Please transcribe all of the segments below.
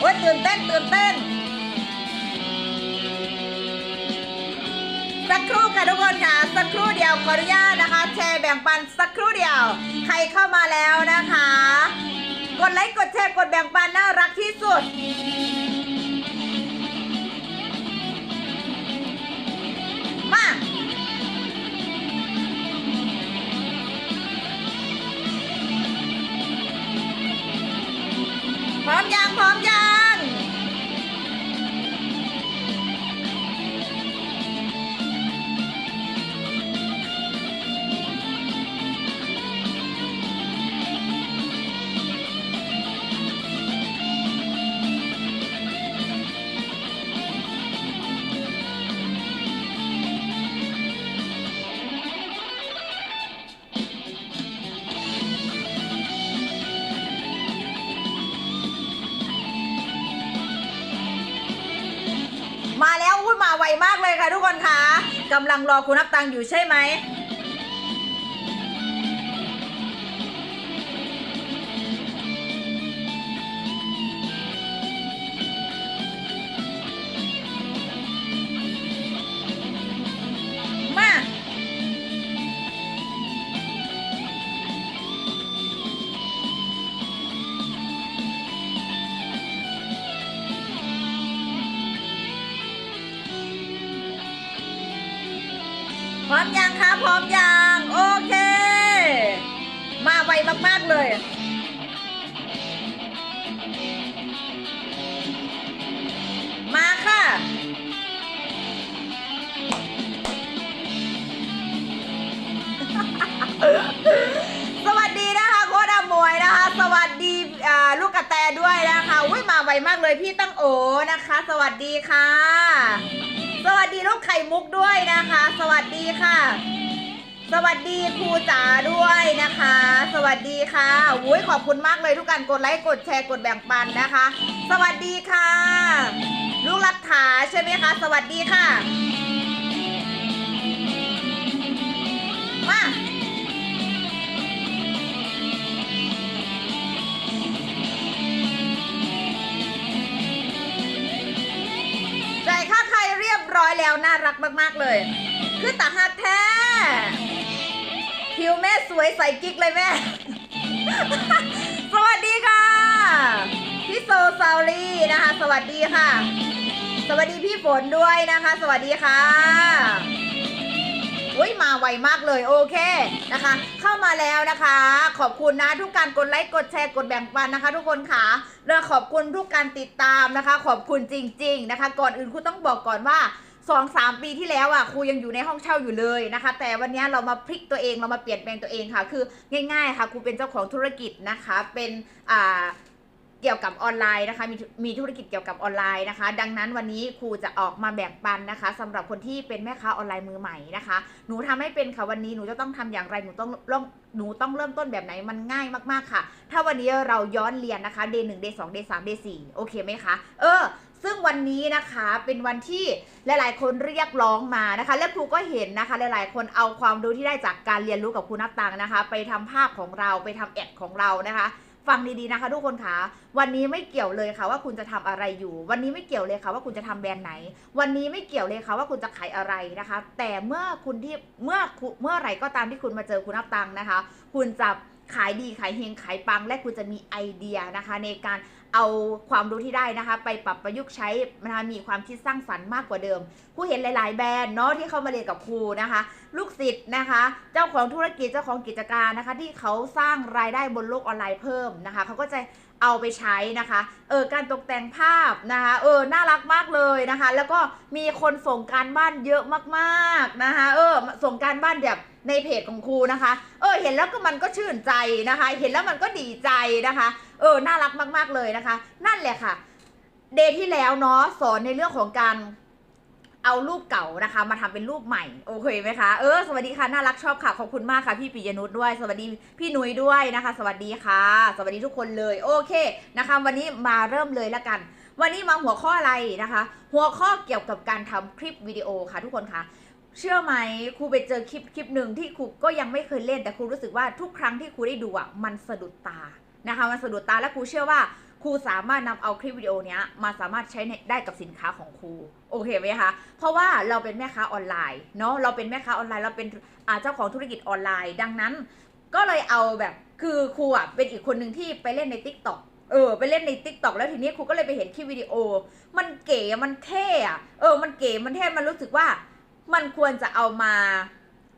โอ้ยตื่นเต้นตื่นเต้นสักครู่ค่ะทุกคนค่ะ สักครู่เดียวขออนุญาตนะคะ แชร์แบ่งปันสักครู่เดียว ใครเข้ามาแล้วนะคะ กดไลค์กดแชร์กดแบ่งปันน่ารักที่สุดมาพร้อมยังพร้อมยัง ทุกคนคะกำลังรอคุณนับตังอยู่ใช่ไหม พร้อมยังคะพร้อมยังโอเค มาไวมากๆเลยมาค่ะ สวัสดีนะคะโค้ดอมวยนะคะ สวัสดีลูกกระแตด้วยนะคะอุ้ยมาไวมากเลยพี่ตั้งโอนะคะ สวัสดีค่ะ สวัสดีลูกไข่มุกด้วยนะคะ สวัสดีค่ะ สวัสดีครูจ๋าด้วยนะคะ สวัสดีค่ะอุ้ยขอบคุณมากเลยทุกการกดไลค์กดแชร์กดแบ่งปันนะคะ สวัสดีค่ะ ลูกรัฐาใช่ไหมคะ สวัสดีค่ะ บร้อยแล้วน่ารักมากๆเลย คือตาหักแท้ผิวแม่สวยใสกิ๊กเลยแม่ สวัสดีค่ะ พี่โซซาลี่นะคะ สวัสดีค่ะ สวัสดีพี่ฝนด้วยนะคะ สวัสดีค่ะ อุ้ยมาไวมากเลยโอเคนะคะ เข้ามาแล้วนะคะ ขอบคุณนะทุกการกดไลค์กดแชร์กดแบ่งปันนะคะ ทุกคนค่ะและขอบคุณทุกการติดตามนะคะ ขอบคุณจริง ๆนะคะ ก่อนอื่นครูต้องบอกก่อนว่าสองสามปีที่แล้วอะครูยังอยู่ในห้องเช่าอยู่เลยนะคะ แต่วันนี้เรามาพลิกตัวเองเรามาเปลี่ยนแปลงตัวเองค่ะ คือง่าย ๆ ค่ะครูเป็นเจ้าของธุรกิจนะคะ เป็นอ่า เกี่ยวกับออนไลน์นะคะมีมีธุรกิจเกี่ยวกับออนไลน์นะคะ ดังนั้นวันนี้ครูจะออกมาแบ่งปันนะคะสำหรับคนที่เป็นแม่ค้าออนไลน์มือใหม่นะคะ หนูทำให้เป็นค่ะวันนี้หนูจะต้องทำอย่างไรหนูต้องเริ่มหนูต้องเริ่มต้นแบบไหนมันง่ายมากๆค่ะ ถ้าวันนี้เราย้อนเรียนนะคะ day 1 day 2 day 3 day 4โอเคไหมคะ เออ ซึ่งวันนี้นะคะเป็นวันที่หลาย ๆ คนเรียกร้องมานะคะ และครูก็เห็นนะคะ หลาย ๆ คนเอาความรู้ที่ได้จากการเรียนรู้กับครูนับตังค์นะคะ ไปทำภาพของเราไปทำแอดของเรานะคะ ฟังดีๆนะคะ ทุกคนคะวันนี้ไม่เกี่ยวเลยค่ะว่าคุณจะทำอะไรอยู่ วันนี้ไม่เกี่ยวเลยค่ะว่าคุณจะทำแบรนด์ไหน วันนี้ไม่เกี่ยวเลยค่ะว่าคุณจะขายอะไรนะคะ แต่เมื่อคุณที่เมื่อคุเมื่อไหร่ก็ตามที่คุณมาเจอคุณนับตังค์นะคะ คุณจะขายดีขายเฮงขายปังและคุณจะมีไอเดียนะคะ ในการ เอาความรู้ที่ได้นะคะ ไปปรับประยุกต์ใช้นะคะมีความคิดสร้างสรรค์มากกว่าเดิมครูเห็นหลาย ๆ แบรนด์เนาะที่เข้ามาเรียนกับครูนะคะ ลูกศิษย์นะคะ เจ้าของธุรกิจเจ้าของกิจการนะคะ ที่เขาสร้างรายได้บนโลกออนไลน์เพิ่มนะคะเขาก็จะเอาไปใช้นะคะ เออ การตกแต่งภาพนะคะ เออ น่ารักมากเลยนะคะ แล้วก็มีคนส่งการบ้านเยอะมาก ๆ นะคะ เออ ส่งการบ้านแบบ ในเพจของครูนะคะ เออ เห็นแล้วก็มันก็ชื่นใจนะคะ เห็นแล้วมันก็ดีใจนะคะ เออ น่ารักมาก ๆ เลยนะคะ นั่นแหละค่ะ เดย์ที่แล้วเนาะสอนในเรื่องของการเอารูปเก่านะคะ มาทำเป็นรูปใหม่โอเคไหมคะเออสวัสดีค่ะน่ารักชอบค่ะขอบคุณมากค่ะพี่ปิยนุชด้วย สวัสดีพี่นุ้ยด้วยนะคะ สวัสดีค่ะ สวัสดีทุกคนเลยโอเคนะคะ วันนี้มาเริ่มเลยละกัน วันนี้มาหัวข้ออะไรนะคะ หัวข้อเกี่ยวกับการทำคลิปวิดีโอค่ะทุกคนค่ะ เชื่อไหมครูไปเจอคลิปคลิปหนึ่งที่ครูก็ยังไม่เคยเล่นแต่ครูรู้สึกว่าทุกครั้งที่ครูได้ดูอะมันสะดุดตานะคะมันสะดุดตาและครูเชื่อว่าครูสามารถนำเอาคลิปวิดีโอนี้มาสามารถใช้ได้กับสินค้าของครูโอเคไหมคะเพราะว่าเราเป็นแม่ค้าออนไลน์เนาะเราเป็นแม่ค้าออนไลน์เราเป็นเจ้าของธุรกิจออนไลน์ ดังนั้น ก็เลยเอาแบบคือครูอะเป็นอีกคนหนึ่งที่ไปเล่นใน t ิ k t o k เออไปเล่นใน t ิ k t o k แล้วทีนี้ครูก็เลยไปเห็นคลิปวิดีโอ มันเก๋มันเท่อะเออมันเก๋มันเท่มันรู้สึกว่า มันควรจะเอามา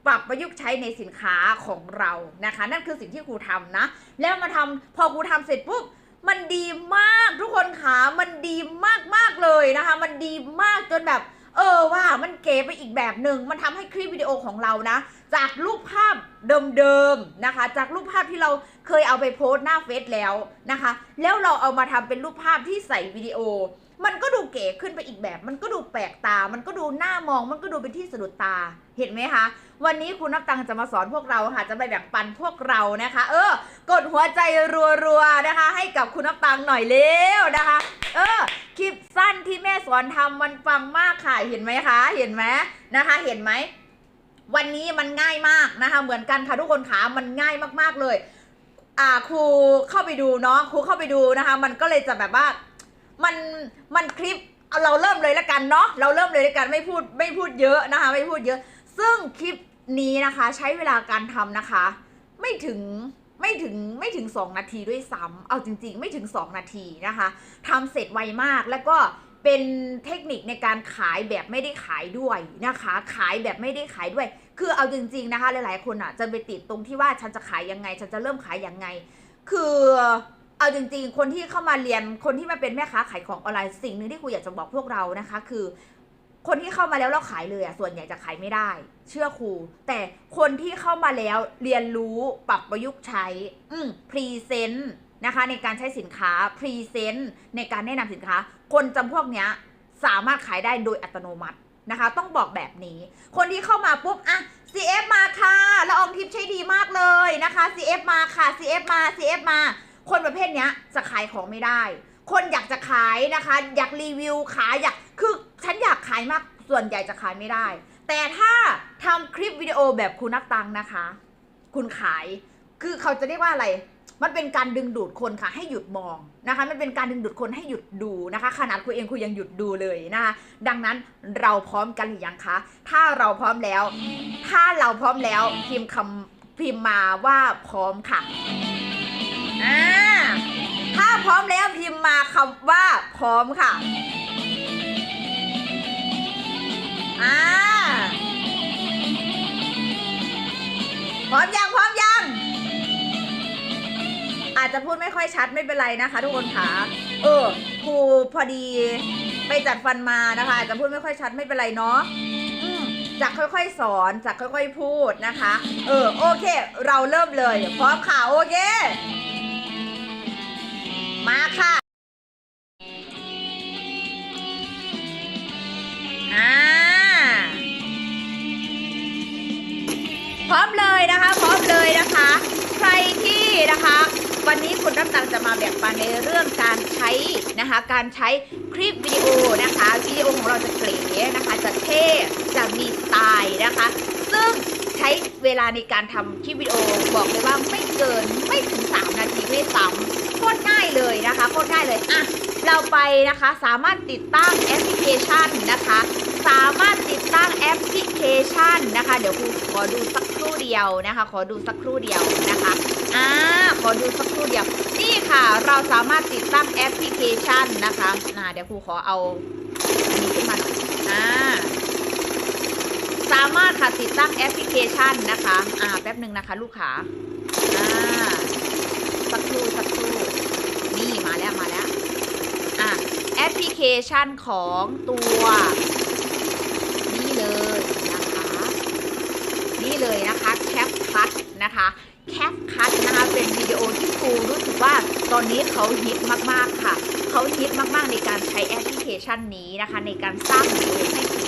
ปรับประยุกต์ใช้ในสินค้าของเรานะคะ นั่นคือสิ่งที่ครูทำนะ แล้วมาทำพอครูทำเสร็จปุ๊บมันดีมากทุกคนขามันดีมากมากเลยนะคะ มันดีมากจนแบบ เออว่ามันเก๋ไปอีกแบบหนึ่งมันทำให้คลิปวิดีโอของเรานะ จากรูปภาพเดิมๆนะคะ จากรูปภาพที่เราเคยเอาไปโพสต์หน้าเฟซแล้วนะคะ แล้วเราเอามาทำเป็นรูปภาพที่ใส่วิดีโอ มันก็ดูเก๋ขึ้นไปอีกแบบ มันก็ดูแปลกตา มันก็ดูน่ามอง มันก็ดูเป็นที่สะดุดตา เห็นไหมคะ วันนี้คุณนับตังจะมาสอนพวกเราค่ะ จะไปแบ่งปันพวกเรานะคะ เออ กดหัวใจรัวๆนะคะ ให้กับคุณนับตังหน่อยเร็วนะคะ เออ คลิปสั้นที่แม่สอนทำมันฟังมากค่ะ เห็นไหมคะ เห็นไหมนะคะ เห็นไหม วันนี้มันง่ายมากนะคะ เหมือนกันค่ะทุกคนขามันง่ายมากๆเลย อ่าครูเข้าไปดูเนาะ ครูเข้าไปดูนะคะ มันก็เลยจะแบบว่า มันมันคลิปเอาเราเริ่มเลยละกันเนาะเราเริ่มเลยละกันไม่พูดไม่พูดเยอะนะคะ ไม่พูดเยอะ ซึ่งคลิปนี้นะคะ ใช้เวลาการทำนะคะ ไม่ถึงไม่ถึงไม่ถึง 2 นาทีด้วยซ้ำเอาจริง ๆ ไม่ถึง 2 นาทีนะคะทำเสร็จไวมากแล้วก็เป็นเทคนิคในการขายแบบไม่ได้ขายด้วยนะคะ ขายแบบไม่ได้ขายด้วย คือเอาจริง ๆนะคะ หลายๆคนอะจะไปติดตรงที่ว่าฉันจะขายยังไง ฉันจะเริ่มขายยังไง คือ เอาจริงๆ คนที่เข้ามาเรียน คนที่มาเป็นแม่ค้าขายของออนไลน์ สิ่งหนึ่งที่ครูอยากจะบอกพวกเรานะคะ คือ คนที่เข้ามาแล้วเราขายเลยอะส่วนใหญ่จะขายไม่ได้ เชื่อครู แต่คนที่เข้ามาแล้วเรียนรู้ปรับประยุกต์ใช้ อืมพรีเซนต์นะคะในการใช้สินค้าพรีเซนต์ในการแนะนำสินค้า คนจำพวกเนี้ยสามารถขายได้โดยอัตโนมัตินะคะ ต้องบอกแบบนี้ คนที่เข้ามาปุ๊บอะ CF มาค่ะละอองทิพย์ใช้ดีมากเลยนะคะ CF มาค่ะ CF มา CF มา คนประเภทเนี้ยจะขายของไม่ได้ คนอยากจะขายนะคะ อยากรีวิวขายอยากคือฉันอยากขายมากส่วนใหญ่จะขายไม่ได้ แต่ถ้าทำคลิปวิดีโอแบบคุณนับตังนะคะ คุณขายคือเขาจะเรียกว่าอะไรมันเป็นการดึงดูดคนค่ะ ให้หยุดมองนะคะ มันเป็นการดึงดูดคนให้หยุดดูนะคะ ขนาดคุณเองคุณยังหยุดดูเลยนะคะดังนั้นเราพร้อมกันหรือยังคะ ถ้าเราพร้อมแล้ว ถ้าเราพร้อมแล้วพิมพ์คำพิมพ์มาว่าพร้อมค่ะ อ่าถ้าพร้อมแล้วพิมพ์มาคำว่าพร้อมค่ะอ่าพร้อมยังพร้อมยัง อาจจะพูดไม่ค่อยชัดไม่เป็นไรนะคะทุกคนค่ะเออครูพอดีไปจัดฟันมานะคะ อาจจะพูดไม่ค่อยชัดไม่เป็นไรเนาะจากค่อยๆสอนจากค่อยๆพูดนะคะ เออโอเค เราเริ่มเลย พร้อมค่ะโอเค มาค่ะอ่าพร้อมเลยนะคะ พร้อมเลยนะคะ ใครที่นะคะ วันนี้คุณน้ำตังจะมาแบ่งปันในเรื่องการใช้นะคะ การใช้คลิปวิดีโอนะคะวิดีโอของเราจะเก๋นะคะ จะเท่จะมีสไตล์นะคะ ซึ่งใช้เวลาในการทำคลิปวิดีโอบอกเลยว่าไม่เกินไม่ถึง 3 นาทีด้วยซ้ำ ตรง่ายเลยนะคะโคตรง่ายเลยอะเราไปนะคะสามารถติดตั้งแอปพลิเคชันนะคะ สามารถติดตั้งแอปพลิเคชันนะคะ เดี๋ยวครูขอดูสักครู่เดียวนะคะ ขอดูสักครู่เดียวนะคะอ่าขอดูสักครู่เดียวนี่ค่ะ เราสามารถติดตั้งแอปพลิเคชันนะคะอ่าเดี๋ยวครูขอเอาอันนี้ขึ้นมาอ่าสามารถค่ะติดตั้งแอปพลิเคชันนะคะอ่าแป๊บหนึ่งนะคะ ลูกค้าอ่าสักครู่สักครู่ นี่มาแล้วมาแล้ว อะแอ ปพลิเคชันของตัวนี่เลยนะคะ นี่เลยนะคะแคปคัทนะคะแคปคัทนะคะเป็นวิดีโอที่ครูรู้สึกว่าตอนนี้เขาฮิตมากๆค่ะ เขาฮิตมากๆในการใช้แอปพลิเคชันนี้นะคะ ในการสร้างวิดีโอให้ที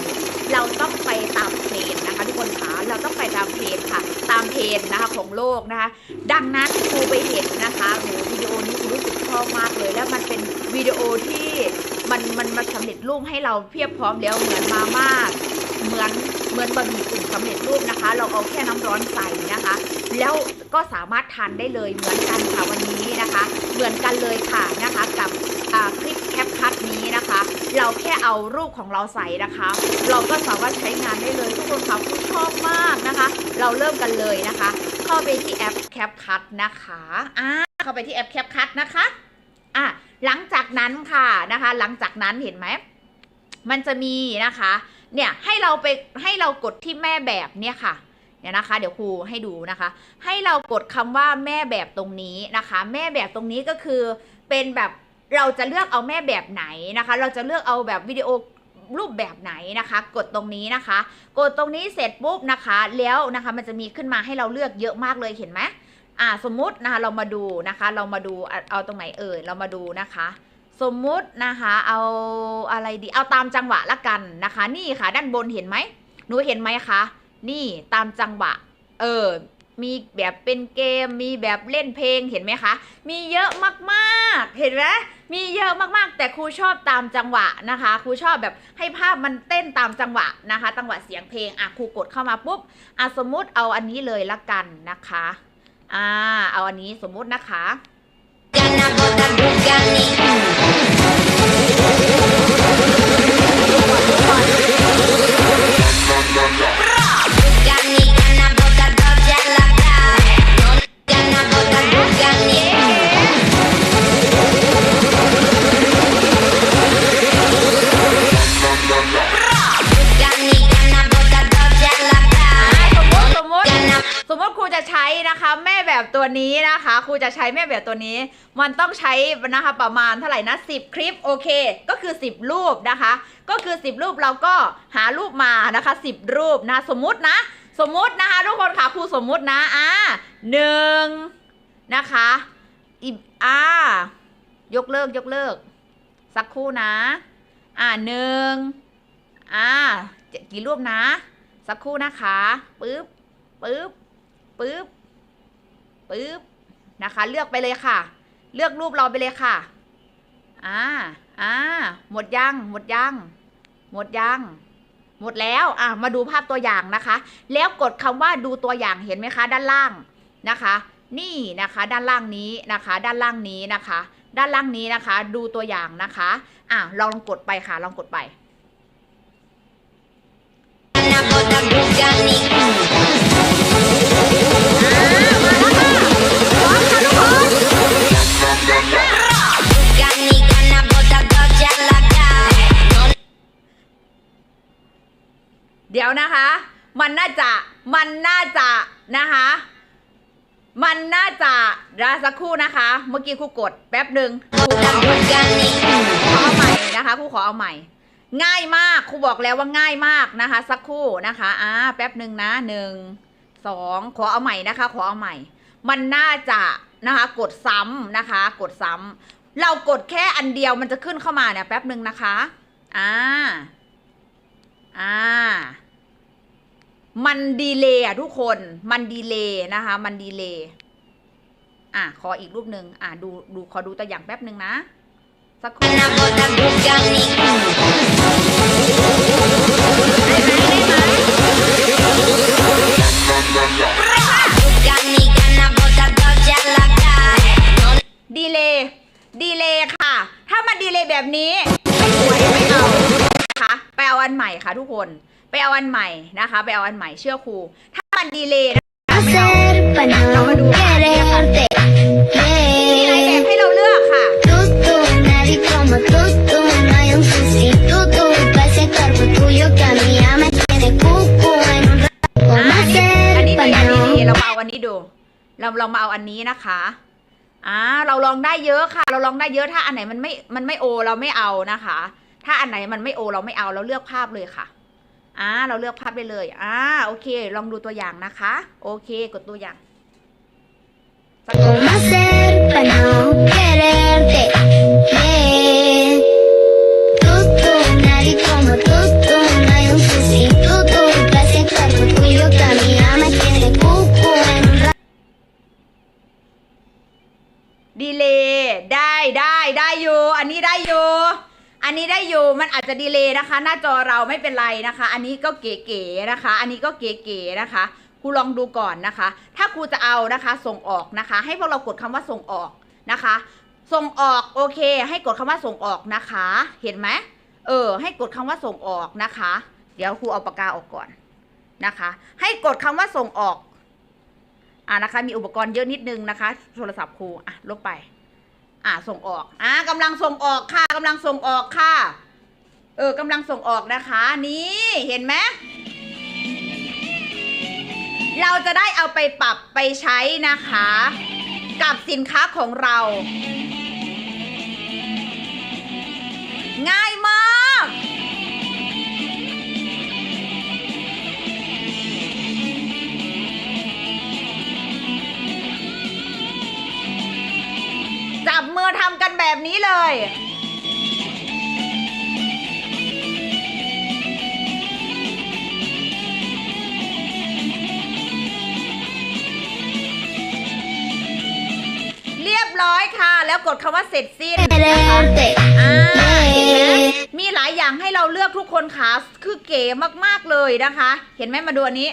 เราต้องไปตามเทรนนะคะทุกคนคะเราต้องไปตามเทรนค่ะ ตามเทรนนะคะของโลกนะคะ ดังนั้นครูไปเห็นนะคะโหวิดีโอนี้ครูรู้สึกชอบมากเลย แล้วมันเป็นวิดีโอที่ มันมันมาสำเร็จรูปให้เราเพียบพร้อมแล้วเหมือนมาม่าเหมือนเหมือนบะหมี่กึ่งสำเร็จรูปนะคะ เราเอาแค่น้ำร้อนใส่นะคะ แล้วก็สามารถทานได้เลยเหมือนกันค่ะวันนี้นะคะ เหมือนกันเลยค่ะนะคะกับคลิปแคปคัดนี้นะคะ เราแค่เอารูปของเราใส่นะคะ เราก็สามารถใช้งานได้เลยทุกคนค่ะผู้ชอบมากนะคะ เราเริ่มกันเลยนะคะ เข้าไปที่แอปแคปคัดนะคะอ่าเข้าไปที่แอปแคปคัดนะคะ หลังจากนั้นค่ะนะคะหลังจากนั้นเห็นไหมมันจะมีนะคะเนี่ยให้เราไปให้เรากดที่แม่แบบเนี่ยค่ะเนี่ยนะคะ เดี๋ยวครูให้ดูนะคะ ให้เรากดคำว่าแม่แบบตรงนี้นะคะ แม่แบบตรงนี้ก็คือเป็นแบบเราจะเลือกเอาแม่แบบไหนนะคะ เราจะเลือกเอาแบบวิดีโอรูปแบบไหนนะคะ กดตรงนี้นะคะ กดตรงนี้เสร็จปุ๊บนะคะ แล้วนะคะมันจะมีขึ้นมาให้เราเลือกเยอะมากเลยเห็นไหม อ่าสมมุตินะคะเรามาดูนะคะ เรามาดูเอาเอาตรงไหนเอ่ยเรามาดูนะคะ สมมุตินะคะเอาอะไรดีเอาตามจังหวะละกันนะคะ นี่ค่ะ ด้านบนเห็นไหมหนูเห็นไหมคะนี่ตามจังหวะ เออมีแบบเป็นเกมมีแบบเล่นเพลงเห็นไหมคะ มีเยอะมากๆ เห็นไหมมีเยอะมากๆ แต่ครูชอบตามจังหวะนะคะครูชอบแบบให้ภาพมันเต้นตามจังหวะนะคะจังหวะเสียงเพลงอะครูกดเข้ามาปุ๊บอะสมมุติเอาอันนี้เลยละกันนะคะ อ่า เอาอันนี้สมมุตินะคะ จะใช้นะคะแม่แบบตัวนี้นะคะ ครูจะใช้แม่แบบตัวนี้ มันต้องใช้นะคะประมาณเท่าไหร่นะ10 คลิปโอเค ก็คือ 10 รูปนะคะ ก็คือ 10 รูปเราก็หารูปมานะคะ 10 รูปนะสมมุตินะ สมมุตินะคะทุกคนค่ะครูสมมุตินะอ่าหนึ่งนะคะอีอ่ายกเลิกยกเลิก สักครู่นะ อ่าหนึ่งอ่ากี่รูปนะ สักครู่นะคะปึ๊บปึ๊บ ปึ๊บปึ๊บนะคะ เลือกไปเลยค่ะ เลือกรูปเราไปเลยค่ะอ่าอ่าหมดยัง หมดยัง หมดยัง หมดแล้วอะมาดูภาพตัวอย่างนะคะ แล้วกดคำว่าดูตัวอย่างเห็นไหมคะ ด้านล่างนะคะ นี่นะคะด้านล่างนี้นะคะ ด้านล่างนี้นะคะ ด้านล่างนี้นะคะ ดูตัวอย่างนะคะอะลองกดไปค่ะลองกดไป เดี๋ยวนะคะ มันน่าจะ มันน่าจะนะคะ มันน่าจะรอสักครู่นะคะ เมื่อกี้ครูกดแป๊บหนึ่งครูขอเอาใหม่ Bugatti ขอเอาใหม่นะคะครูขอเอาใหม่ ง่ายมากครูบอกแล้วว่าง่ายมากนะคะ สักครู่นะคะ อ่า แป๊บหนึ่งนะหนึ่งสองขอเอาใหม่นะคะ ขอเอาใหม่ มันน่าจะนะคะ กดซ้ำนะคะ กดซ้ำเรากดแค่อันเดียวมันจะขึ้นเข้ามาเนี่ยแป๊บหนึ่งนะคะ อ่า อ่า มันดีเลย์อะทุกคน มันดีเลย์นะคะ มันดีเลย์อะ ขออีกรูปหนึ่งอะ ดู ดู ขอดูตัวอย่างแป๊บหนึ่งนะ สักครู่ดีเลย์ดีเลย์ค่ะ ถ้ามันดีเลย์แบบนี้ไม่สวยไม่เอา เอาอันใหม่ค่ะทุกคน ไปเอาอันใหม่นะคะ ไปเอาอันใหม่เชื่อครู ถ้ามันดีเลย์นะคะไม่เอา Hacer para no quererte มีหลายแบบ Eh, ให้เราเลือกค่ะ Tú, tú, nadie como tú, tú No hay un sustituto para ese cuerpo tuyo que a mí ya me tiene cucu en un rato อะ ¿Cómo อันนี้ hacer อันนี้ดี para อันนี้ no ดีเรามาเอาอันนี้ดูเราลองมาเอาอันนี้นะคะอ่าเราลองได้เยอะค่ะ เราลองได้เยอะถ้าอันไหนมันไม่ มันไม่โอเราไม่เอานะคะ ถ้าอันไหนมันไม่โอเราไม่เอาเราเลือกภาพเลยค่ะอ่าเราเลือกภาพไปเลยอ่าโอเค ลองดูตัวอย่างนะคะ โอเค กดตัวอย่างสักครู่ ¿Cómo hacer para no quererte? Eh, Tú, tú, nadie como tú, tú No hay un sustituto para ese cuerpo tuyo que a mí ya me tiene cucu en un rato ดีเลยได้ได้ได้อยู่ อันนี้ได้อยู่ อันนี้ได้อยู่มันอาจจะดีเลยนะคะ หน้าจอเราไม่เป็นไรนะคะ อันนี้ก็เก๋ๆนะคะ อันนี้ก็เก๋ๆนะคะครูลองดูก่อนนะคะ ถ้าครูจะเอานะคะส่งออกนะคะ ให้พวกเรากดคำว่าส่งออกนะคะ ส่งออกโอเค ให้กดคำว่าส่งออกนะคะ เห็นไหมเออ ให้กดคำว่าส่งออกนะคะ เดี๋ยวครูเอาปากกาออกก่อนนะคะ ให้กดคำว่าส่งออกอ่านะคะ มีอุปกรณ์เยอะนิดนึงนะคะ โทรศัพท์ครูอะลบไป อ่าส่งออกอ่ากำลังส่งออกค่ะกำลังส่งออกค่ะ เออกำลังส่งออกนะคะ นี่เห็นไหมเราจะได้เอาไปปรับไปใช้นะคะ กับสินค้าของเรา ง่าย มือทำกันแบบนี้เลย เรียบร้อยค่ะ แล้วกดคำว่าเสร็จสิ้นนะคะอ่าเห็นไหมมีหลายอย่างให้เราเลือกทุกคนค่ะคือเก๋มากๆเลยนะคะ เห็นไหมมาดูอันนี้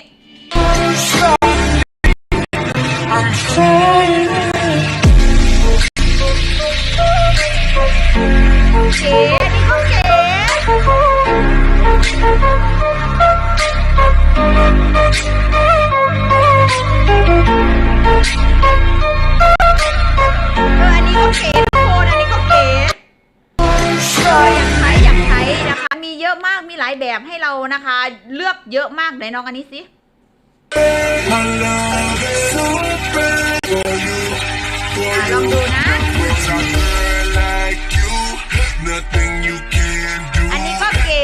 แบบให้เรานะคะ เลือกเยอะมากไหนน้องอันนี้สิลองดูนะ อันนี้ก็เก๋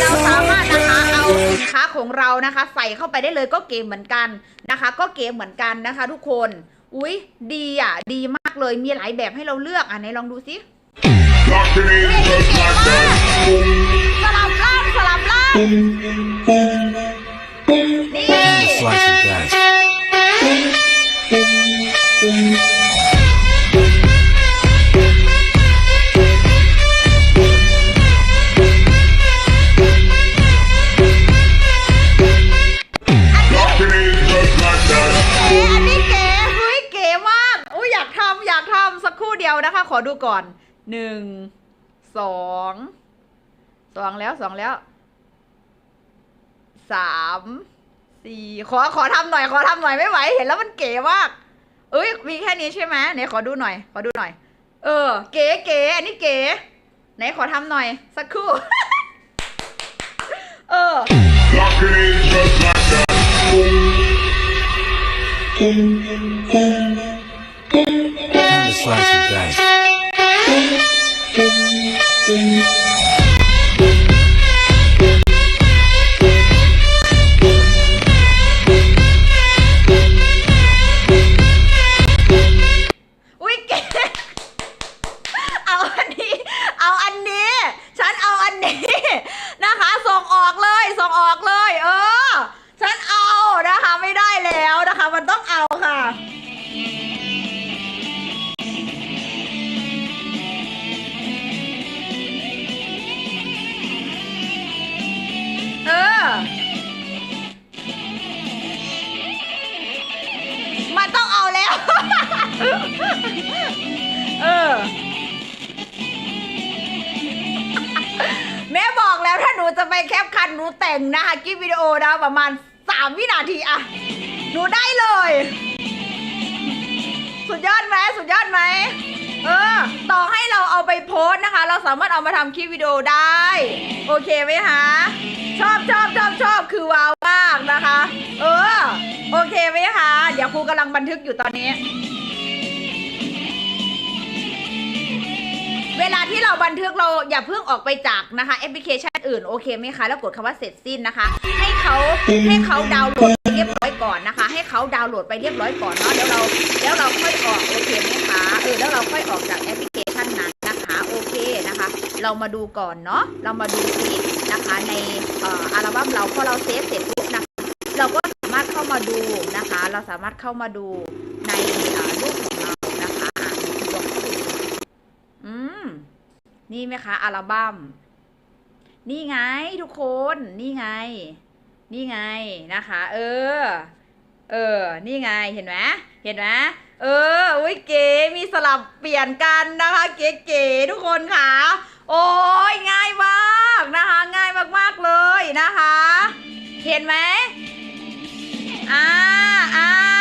เราสามารถนะคะเอาสินค้าของเรานะคะ ใส่เข้าไปได้เลยก็เก๋เหมือนกันนะคะ ก็เก๋เหมือนกันนะคะ ทุกคน อุ๊ยดีอะ ดีมากเลยมีหลายแบบให้เราเลือกอะไหนลองดูสิ Rockin' it just like that. สลับล่างสลับล่างนี่ Slice and dice. อันนี้ Rockin' it just like that. เก๋อันนี้เก๋เฮ้ยเก๋มากอุ้ยอยากทำอยากทำสักครู่เดียวนะคะ ขอดูก่อนหนึ่งสอง สองแล้วสองแล้วสามสี่ขอขอทำหน่อยขอทำหน่อยไม่ไหวเห็นแล้วมันเก๋มากเอ้ยมีแค่นี้ใช่ไหมไหนขอดูหน่อย ขอดูหน่อย เออ เก๋เก๋อันนี้เก๋ไหนขอทำหน่อย สักครู่ เออ Rockin' แม่บอกแล้วถ้าหนูจะไปแคปคันหนูแต่งนะคะคลิปวิดีโอนะประมาณสามวินาทีอะหนูได้เลย สุดยอดไหมสุดยอดไหมเออ ต่อให้เราเอาไปโพสนะคะ เราสามารถเอามาทำคลิปวิดีโอได้ โอเคไหมคะชอบชอบชอบชอบคือว้าวมากนะคะ เออ โอเคไหมคะ เดี๋ยวครูกำลังบันทึกอยู่ตอนนี้ ลาที่เราบันทึกเราอย่าเพิ่งออกไปจากนะคะแอปพลิเคชันอื่นโอเคไหมคะแล้วกดคำว่าเสร็จสิ้นนะคะ ให้เขาให้เขาดาวน์โหลดไปเรียบร้อยก่อนนะคะ ให้เขาดาวน์โหลดไปเรียบร้อยก่อนเนาะแล้วเราแล้วเราค่อยออกโอเคไหมคะเออแล้วเราค่อยออกจากแอปพลิเคชันนั้นนะคะโอเคนะคะ เรามาดูก่อนเนาะเรามาดูซินะคะในอัลบั้มเราพอเราเซฟเสร็จปุ๊บนะคะเราก็สามารถเข้ามาดูนะคะ เราสามารถเข้ามาดูในรูปของเรานะคะอ่านลองเข้าไปดู อืม นี่ไหมคะอัลบั้มนี่ไงทุกคนนี่ไง นี่ไงนะคะ เออ เออ นี่ไงเห็นไหมเห็นไหมเอออุ้ยเก๋มีสลับเปลี่ยนกันนะคะ เก๋ๆทุกคนค่ะ โอ้ยง่ายมากนะคะ ง่ายมากๆเลยนะคะ เห็นไหมอ่าอ่า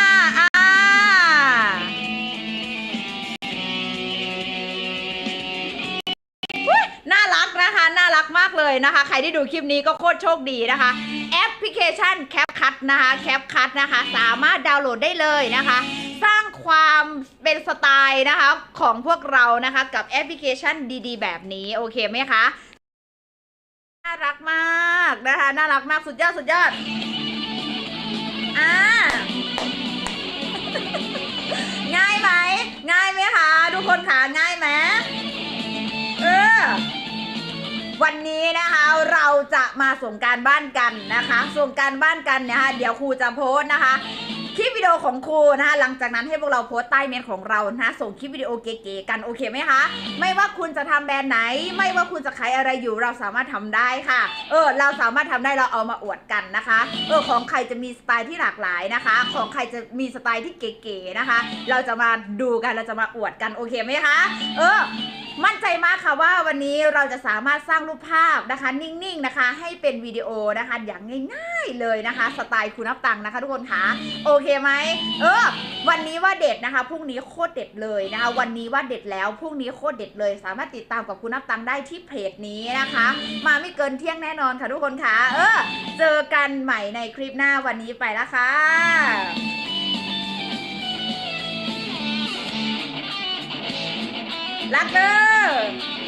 น่ารักนะคะ น่ารักมากเลยนะคะ ใครที่ดูคลิปนี้ก็โคตรโชคดีนะคะ แอปพลิเคชัน CapCut นะคะ CapCut นะคะ สามารถดาวน์โหลดได้เลยนะคะ สร้างความเป็นสไตล์นะคะของพวกเรานะคะกับแอปพลิเคชันดีๆ แบบนี้โอเคไหมคะ น่ารักมากนะคะ น่ารักมากสุดยอดสุดยอดอ่าง่ายไหม ง่ายไหมคะทุกคนคะง่าย วันนี้นะคะเราจะมาส่งการบ้านกันนะคะ ส่งการบ้านกันเนี่ยค่ะเดี๋ยวครูจะโพสต์นะคะคลิปวิดีโอของครูนะคะหลังจากนั้นให้พวกเราโพสต์ใต้เมนของเรานะคะส่งคลิปวิดีโอเก๋ๆกันโอเคไหมคะไม่ว่าคุณจะทำแบรนด์ไหน ไม่ว่าคุณจะขายอะไรอยู่เราสามารถทำได้ค่ะ เออ เราสามารถทำได้เราเอามาอวดกันนะคะ เออของใครจะมีสไตล์ที่หลากหลายนะคะ ของใครจะมีสไตล์ที่เก๋ๆนะคะ เราจะมาดูกันเราจะมาอวดกันโอเคไหมคะ เออ มั่นใจมากค่ะว่าวันนี้เราจะสามารถสร้างรูปภาพนะคะ นิ่งๆนะคะ ให้เป็นวิดีโอนะคะ อย่างง่ายๆเลยนะคะ สไตล์คุณนับตังค์นะคะ ทุกคนคะโอเคไหมเออ วันนี้ว่าเด็ดนะคะพรุ่งนี้โคตรเด็ดเลยนะคะ วันนี้ว่าเด็ดแล้วพรุ่งนี้โคตรเด็ดเลย สามารถติดตามกับคุณนับตังค์ได้ที่เพจนี้นะคะ มาไม่เกินเที่ยงแน่นอนค่ะทุกคนคะเออ เจอกันใหม่ในคลิปหน้าวันนี้ไปแล้วค่ะ รักเด้อ